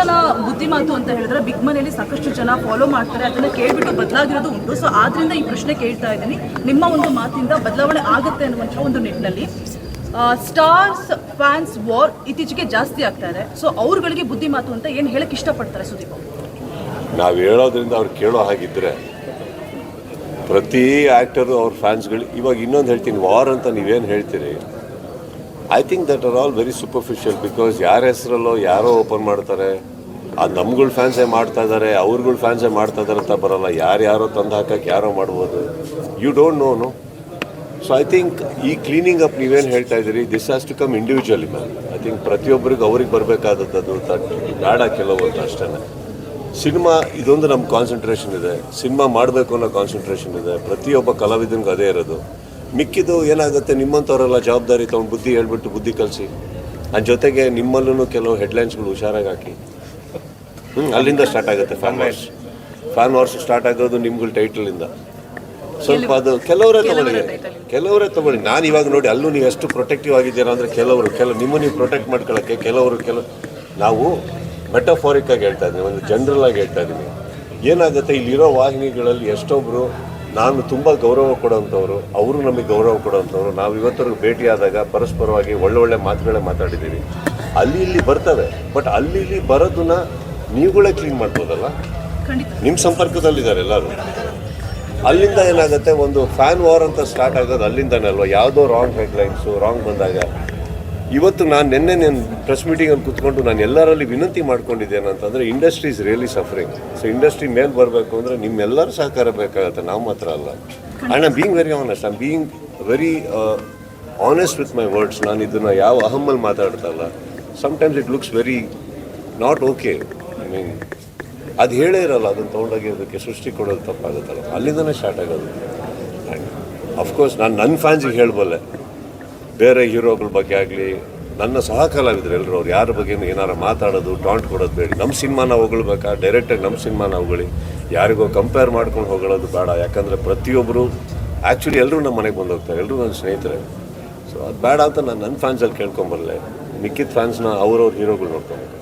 ನನ್ನ ಬುದ್ಧಿ ಮಾತು ಅಂತ ಹೇಳಿದ್ರೆ ಬಿಗ್ ಮನೆಯಲ್ಲಿ ಸಾಕಷ್ಟು ಜನ ಫಾಲೋ ಮಾಡ್ತಾರೆ, ಅದನ್ನ ಕೇಳ್ಬಿಟ್ಟು ಬದಲಾಗಿರೋದು ಉಂಟು. ಸೊ ಆದ್ರಿಂದ ಈ ಪ್ರಶ್ನೆ ಕೇಳ್ತಾ ಇದ್ದೀನಿ. ನಿಮ್ಮ ಒಂದು ಮಾತಿಂದ ಬದಲಾವಣೆ ಆಗುತ್ತೆ ಅನ್ನುವಂಥ ಒಂದು ನಿಟ್ಟಿನಲ್ಲಿ ಸ್ಟಾರ್ಸ್ ಫ್ಯಾನ್ಸ್ ವಾರ್ ಇತ್ತೀಚೆಗೆ ಜಾಸ್ತಿ ಆಗ್ತಾ ಇದೆ. ಸೊ ಅವ್ರುಗಳಿಗೆ ಬುದ್ಧಿ ಮಾತು ಅಂತ ಏನು ಹೇಳಕ್ ಇಷ್ಟಪಡ್ತಾರೆ ಸುದೀಪ್ ನಾವು ಹೇಳೋದ್ರಿಂದ ಅವ್ರು ಕೇಳೋ ಹಾಗಿದ್ರೆ ಪ್ರತಿ ಆ್ಯಕ್ಟರು ಅವ್ರ ಫ್ಯಾನ್ಸ್ಗಳು ಇವಾಗ ಇನ್ನೊಂದು ಹೇಳ್ತೀನಿ ವಾರ್ ಅಂತ ನೀವೇನು ಹೇಳ್ತೀರಿ? I think that are all very superficial because ಯಾರ ಹೆಸರಲ್ಲೋ, ಯಾರೋ ಓಪನ್ ಮಾಡ್ತಾರೆ. ಆ ನಮ್ಗಳ ಫ್ಯಾನ್ಸೇ ಮಾಡ್ತಾ ಇದ್ದಾರೆ ಅವ್ರಗಳ ಫ್ಯಾನ್ಸೇ ಮಾಡ್ತಾ ಇದ್ದಾರೆ ಅಂತ ಬರಲ್ಲ. ಯಾರು ಯಾರೋ ತಂದು ಹಾಕಕ್ಕೆ ಯಾರೋ ಮಾಡ್ಬೋದು. You don't know no so I think ಈ ಕ್ಲೀನಿಂಗ್ ಅಪ್ ನೀವೇನು ಹೇಳ್ತಾ ಇದ್ದೀರಿ this has to come individually ma'am I think ಪ್ರತಿಯೊಬ್ಬರಿಗೂ ಅವ್ರಿಗೆ ಬರಬೇಕಾದದ್ದು ಬೇಡ ಕೆಲವೊಂದು ಅಷ್ಟೇ. ಸಿನಿಮಾ, ಇದೊಂದು ನಮ್ಮ ಕಾನ್ಸಂಟ್ರೇಷನ್ ಇದೆ. ಸಿನಿಮಾ ಮಾಡಬೇಕು ಅನ್ನೋ ಕಾನ್ಸಂಟ್ರೇಷನ್ ಇದೆ. ಪ್ರತಿಯೊಬ್ಬ ಕಲಾವಿದನಿಗೂ ಅದೇ ಇರೋದು. ಮಿಕ್ಕಿದ್ದು ಏನಾಗುತ್ತೆ ನಿಮ್ಮಂಥವರೆಲ್ಲ ಜವಾಬ್ದಾರಿ ತೊಗೊಂಡು ಬುದ್ಧಿ ಹೇಳ್ಬಿಟ್ಟು ಬುದ್ಧಿ ಕಲಿಸಿ. ಅದ್ರ ಜೊತೆಗೆ ನಿಮ್ಮಲ್ಲೂ ಕೆಲವು ಹೆಡ್ಲೈನ್ಸ್ಗಳು ಹುಷಾರಾಗಿ ಹಾಕಿ. ಹ್ಞೂ ಅಲ್ಲಿಂದ ಸ್ಟಾರ್ಟ್ ಆಗುತ್ತೆ fan wars fan wars start ಆಗೋದು ನಿಮ್ಗಳ ಟೈಟಲಿಂದ ಸ್ವಲ್ಪ ಅದು ಕೆಲವರೇ ತಗೊಳ್ಳಿ. ಕೆಲವರೇ ತಗೊಳ್ಳಿ. ನಾನು ಇವಾಗ ನೋಡಿ ಅಲ್ಲೂ ನೀವು ಎಷ್ಟು ಪ್ರೊಟೆಕ್ಟಿವ್ ಆಗಿದ್ದೀರಾ ಅಂದರೆ ಕೆಲವರು ಕೆಲವು ನಿಮ್ಮ ನೀವು ಪ್ರೊಟೆಕ್ಟ್ ಮಾಡ್ಕೊಳ್ಳೋಕ್ಕೆ ಕೆಲವರು ಕೆಲವು ನಾವು ಮೆಟಫಾರಿಕ್ ಆಗಿ ಹೇಳ್ತಾ ಇದ್ದೀನಿ ಒಂದು ಜನರಲ್ ಆಗಿ ಹೇಳ್ತಾ ಇದ್ದೀನಿ. ಏನಾಗುತ್ತೆ ಇಲ್ಲಿರೋ ವಾಹಿನಿಗಳಲ್ಲಿ ಎಷ್ಟೊಬ್ಬರು ನಾನು ತುಂಬ ಗೌರವ ಕೊಡೋಂಥವ್ರು ಅವರು ನಮಗೆ ಗೌರವ ಕೊಡೋವಂಥವ್ರು. ನಾವು ಇವತ್ತರೆಗೂ ಭೇಟಿಯಾದಾಗ ಪರಸ್ಪರವಾಗಿ ಒಳ್ಳೆ ಒಳ್ಳೆ ಮಾತುಗಳೇ ಮಾತಾಡಿದ್ದೀವಿ. ಅಲ್ಲಿ ಇಲ್ಲಿ ಬರ್ತವೆ ಬಟ್ ಅಲ್ಲಿ ಇಲ್ಲಿ ಬರೋದನ್ನ ನೀವುಗಳೇ ಕ್ಲೀನ್ ಮಾಡ್ಬೋದಲ್ಲ ನಿಮ್ಮ ಸಂಪರ್ಕದಲ್ಲಿದ್ದಾರೆ ಎಲ್ಲರೂ. ಅಲ್ಲಿಂದ ಏನಾಗುತ್ತೆ ಒಂದು ಫ್ಯಾನ್ ವಾರ್ ಅಂತ ಸ್ಟಾರ್ಟ್ ಆಗೋದು ಅಲ್ಲಿಂದನೇ ಅಲ್ವಾ? ಯಾವುದೋ ರಾಂಗ್ ಹೆಡ್ಲೈನ್ಸು ರಾಂಗ್ ಬಂದಾಗ. ಇವತ್ತು ನಾನು ನಿನ್ನೆ ನಾನು ಪ್ರೆಸ್ ಮೀಟಿಂಗಲ್ಲಿ ಕೂತ್ಕೊಂಡು ನಾನು ಎಲ್ಲರಲ್ಲಿ ವಿನಂತಿ ಮಾಡ್ಕೊಂಡಿದ್ದೇನೆ ಅಂತಂದರೆ industry is really suffering so industry ಮೇಲೆ ಬರಬೇಕು ಅಂದರೆ ನಿಮ್ಮೆಲ್ಲರ ಸಹಕಾರ ಬೇಕಾಗುತ್ತೆ, ನಾವು ಮಾತ್ರ ಅಲ್ಲ. And I being very honest I being very honest with my words ನಾನು ಇದನ್ನು ಯಾವ ಅಹಮ್ಮಲ್ಲಿ ಮಾತಾಡ್ತಲ್ಲ sometimes it looks very not okay I mean ಅದು ಹೇಳೇ ಇರಲ್ಲ, ಅದನ್ನು ತೊಗೊಂಡೋಗಿ ಅದಕ್ಕೆ ಸೃಷ್ಟಿ ಕೊಡೋದು ತಪ್ಪಾಗುತ್ತಲ್ಲ. ಅಲ್ಲಿಂದನೇ ಸ್ಟಾರ್ಟ್ ಆಗೋದು. ಆ್ಯಂಡ್ ಅಫ್ಕೋರ್ಸ್ ನಾನು ನನ್ನ ಫ್ಯಾನ್ಸಿಗೆ ಹೇಳಬಲ್ಲೆ. ಬೇರೆ ಹೀರೋಗಳ ಬಗ್ಗೆ ಆಗಲಿ, ನನ್ನ ಸಹ ಎಲ್ಲರೂ ಅವ್ರು ಯಾರ ಬಗ್ಗೆ ಏನಾರು ಮಾತಾಡೋದು ಟಾಂಟ್ ಕೊಡೋದು ಬೇಡ. ನಮ್ಮ ಸಿನಿಮಾನ ಹೊಗಳ್ಬೇಕಾ? ಡೈರೆಕ್ಟಾಗಿ ನಮ್ಮ ಸಿನಿಮಾನ ಹೊಗಳಿ. ಯಾರಿಗೋ ಕಂಪೇರ್ ಮಾಡ್ಕೊಂಡು ಹೊಗಳೋದು ಬೇಡ. ಯಾಕಂದರೆ ಪ್ರತಿಯೊಬ್ಬರು ಆ್ಯಕ್ಚುಲಿ ಎಲ್ಲರೂ ನಮ್ಮ ಮನೆಗೆ ಬಂದು ಹೋಗ್ತಾರೆ. ಎಲ್ಲರೂ ನನ್ನ ಸ್ನೇಹಿತರೆ. ಸೊ ಅದು ಬೇಡ ಅಂತ ನಾನು ನನ್ನ ಫ್ಯಾನ್ಸಲ್ಲಿ ಕೇಳ್ಕೊಂಬರಲೆ ಮಿಕ್ಕಿದ ಫ್ಯಾನ್ಸ್ನ ಅವ್ರವ್ರ ಹೀರೋಗಳು ನೋಡ್ಕೊಬೇಕು.